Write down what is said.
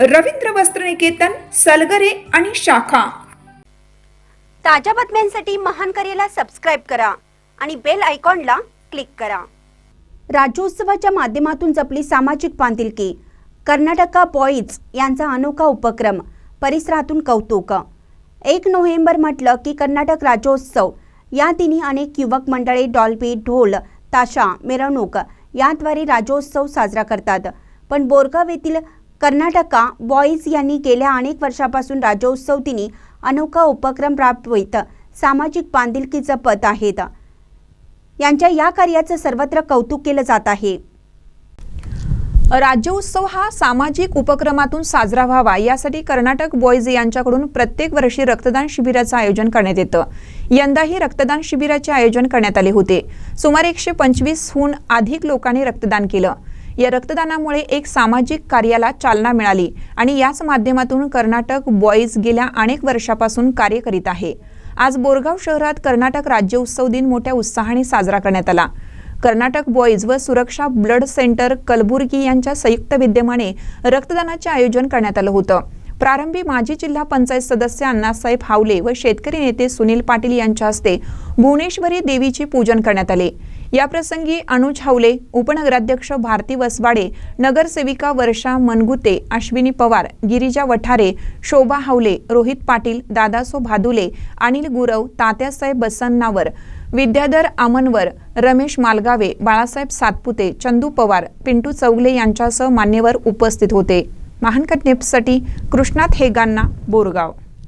रवींद्र वस्त्रनिकेतन सलगरे आणि शाखा. ताज्या बातम्यांसाठी महान करेला सबस्क्राईब करा आणि बेल आयकॉनला क्लिक करा. राज्योत्सवाच्या माध्यमातून जपली सामाजिक बांधिलकी कर्नाटका बॉईज यांचा अनोखा उपक्रम परिसरातून कौतुक. एक नोव्हेंबर म्हटलं की कर्नाटक राज्योत्सव या तिन्ही अनेक युवक मंडळे डॉल्बी ढोल ताशा मिरवणूक याद्वारे राज्योत्सव साजरा करतात. पण बोरगाव येथील कर्नाटका बॉईज यांनी गेल्या अनेक वर्षापासून राज्योत्सव दिनी अनोखा उपक्रम राबवित सामाजिक बांधिलकी जपत आहेत. यांच्या या कार्याचं सर्वत्र कौतुक केलं जात आहे. राज्योत्सव हा सामाजिक उपक्रमातून साजरा व्हावा यासाठी कर्नाटक बॉईज यांच्याकडून प्रत्येक वर्षी रक्तदान शिबिराचं आयोजन करण्यात येतं. यंदाही रक्तदान शिबिराचे आयोजन करण्यात आले होते. सुमारे एकशे पंचवीसहून अधिक लोकांनी रक्तदान केलं. या रक्तदानामुळे एक सामाजिक कार्याला चालना मिळाली आणि याच माध्यमातून कर्नाटक बॉईज गेल्या अनेक वर्षापासून कार्य करीत आहे. आज बोरगाव शहरात कर्नाटक राज्योत्सव दिन मोठ्या उत्साहाने साजरा करण्यात आला. कर्नाटक बॉईज व सुरक्षा ब्लड सेंटर कलबुर्गी यांच्या संयुक्त विद्यमाने रक्तदानाचे आयोजन करण्यात आलं होतं. प्रारंभी माजी जिल्हा पंचायत सदस्य अण्णासाहेब हावले व शेतकरी नेते सुनील पाटील यांच्या हस्ते भुवनेश्वरी देवीचे पूजन करण्यात आले. याप्रसंगी अनुज हावले उपनगराध्यक्ष भारती वसवाडे नगरसेविका वर्षा मनगुते अश्विनी पवार गिरिजा वठारे शोभा हावले रोहित पाटील दादासो भादुले अनिल गुरव तात्यासाहेब बसन्नावर विद्याधर आमनवर रमेश मालगावे बाळासाहेब सातपुते चंदू पवार पिंटू चौगले यांच्यासह मान्यवर उपस्थित होते. महानकट नेप्ससाठी कृष्णात हेगांना बोरगाव.